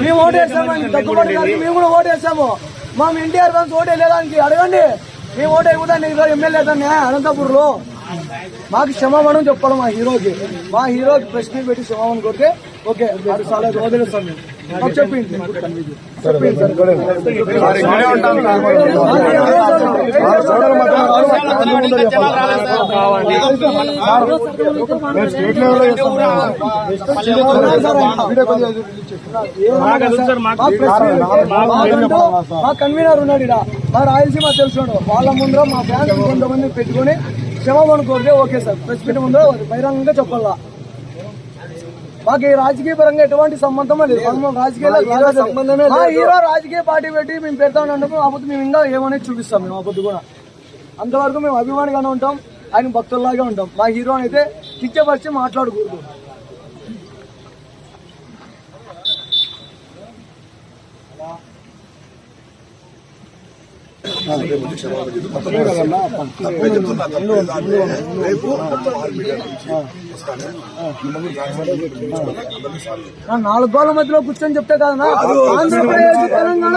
మేము ఓటేసాము. దగ్గుబాటు మేము కూడా మా ఎన్టీఆర్ ఫ్యాన్స్ ఓటే లేదానికి అడగండి. మేము ఓటే అయిపోతా నీకు ఎమ్మెల్యే దాన్ని అనంతపూర్లో మాకు క్షమాపణం చెప్పాలి మా హీరోకి. మా హీరోకి మీట్ పెట్టి క్షమాపణ కొడితే ఓకే అది చాలా వదిలేస్తాం మేము చెప్పింది. చెప్పింది సార్. మా కన్వీనర్ ఉన్నాడు ఇక్కడ మా రాయలసీమ తెలుసున్నాడు వాళ్ళ ముందర మా ఫ్యాన్స్ కొంతమంది పెట్టుకొని క్షమాపణ కోరితే ఓకే సార్. ప్రెస్ మీట్ ముందర బహిరంగంగా చెప్పాలా. మాకు ఈ రాజకీయ పరంగా ఎటువంటి సంబంధం లేదు. సంబంధమే మా హీరో రాజకీయ పార్టీ పెట్టి మేము పెడతాం అందుకు అప్పుడు మేము ఇంకా ఏమనేది చూపిస్తాం మేము అప్పుడు కూడా. అంతవరకు మేము అభిమానిగానే ఉంటాం. ఆయన భక్తుల్లాగే ఉంటాం. మా హీరో అయితే కిచ్చపరిచి మాట్లాడకూడదు. నాలుగు గోళ్ళ మధ్యలో కూర్చొని చెప్తే కదా ఆంధ్రప్రదేశ్ తెలంగాణ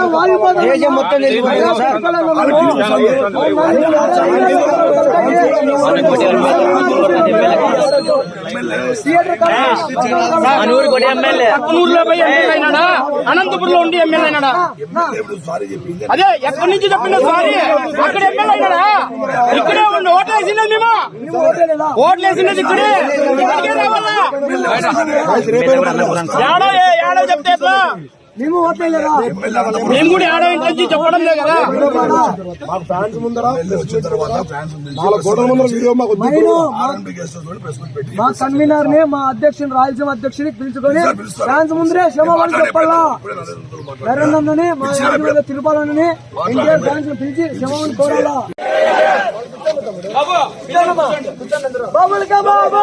వాయుపదం పక్కనూరులో పోయి ఎమ్మెల్యే అయినాడా అనంతపురంలో ఉండి ఎమ్మెల్యే అయినాడా అదే ఎక్కడి నుంచి చెప్పిన సారీ అక్కడ ఎమ్మెల్యే అయినాడా ఇక్కడే ఉండి ఓట్లేసినది మేము ఓట్లేసినది ఇక్కడే ఇక్కడికే రావాలా ఏడో ఏ- ఏడో చెప్తే మేము ఓట్లేదా మేము కూడా ఏడో ఇంటి చెప్పడం లేదు కదా? మాకు ఫ్యాన్స్ ముందర నాలుగు వీడియో మాకు మా కన్వీనర్ని మా అధ్యక్షుని రాయలసీమ అధ్యక్షుని పిలుచుకొని ఫ్యాన్స్ ముందరే క్షమాపణ చెప్పాలా నరేంద్రని మా యాదవ్ తిరుపాలని ఎన్టీఆర్ ఫ్యాన్స్ని పిలిచి క్షమాపణ కోరాలా? బాబులకా బాబు.